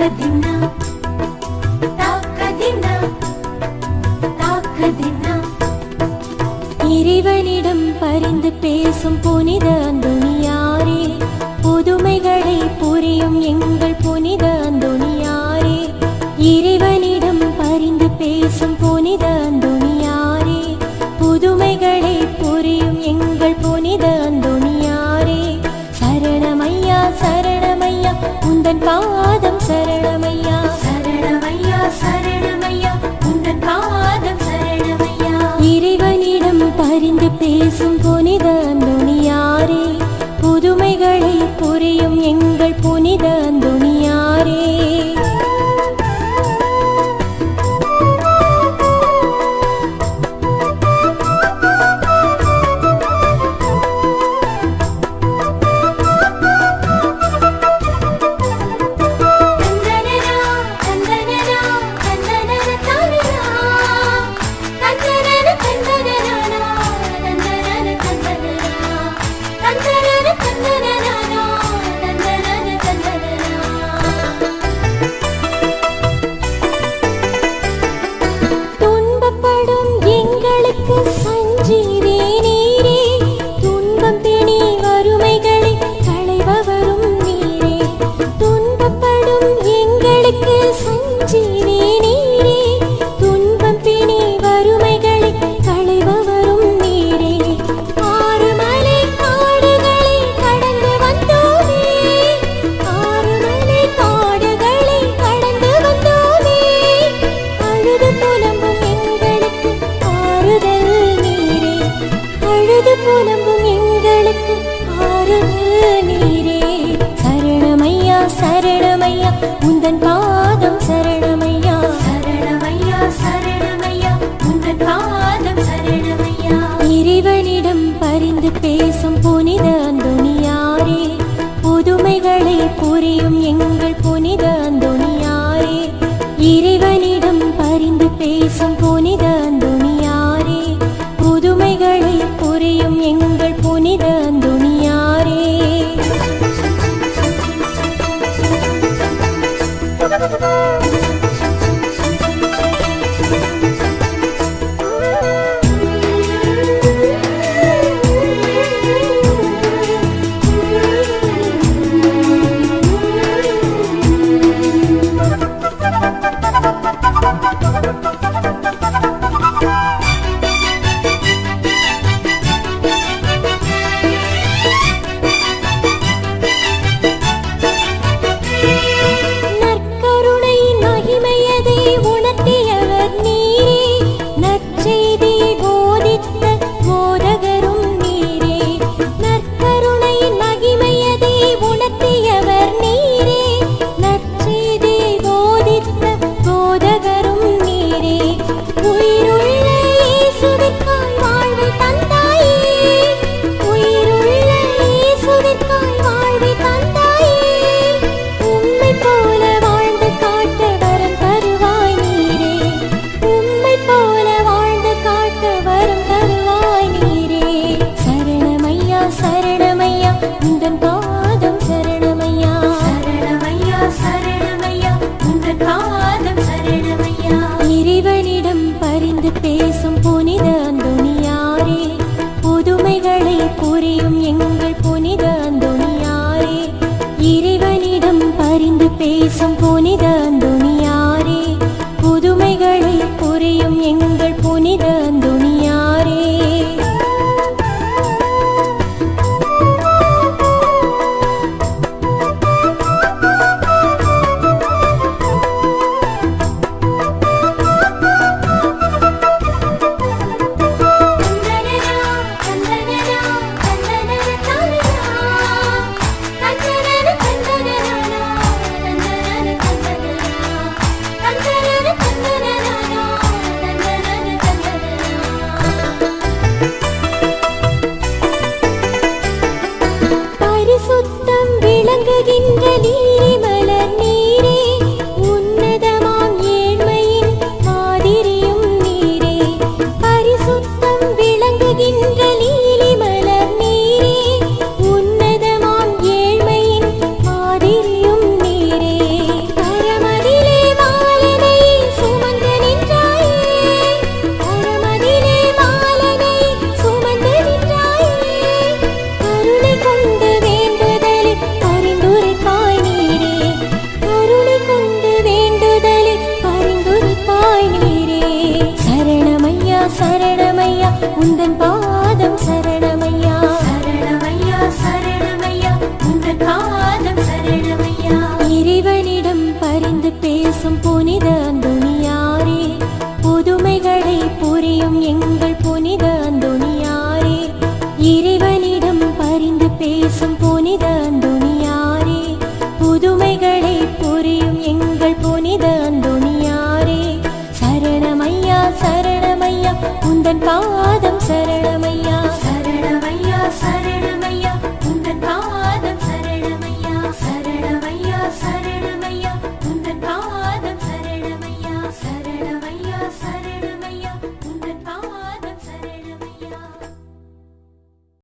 ತಾಕದಿನ தாக்கதின இறைவனிடம் பரிந்து பேசும் புனித பேசும் புனித துணியாரே புதுமைகளை புரியும் எங்கள் புனித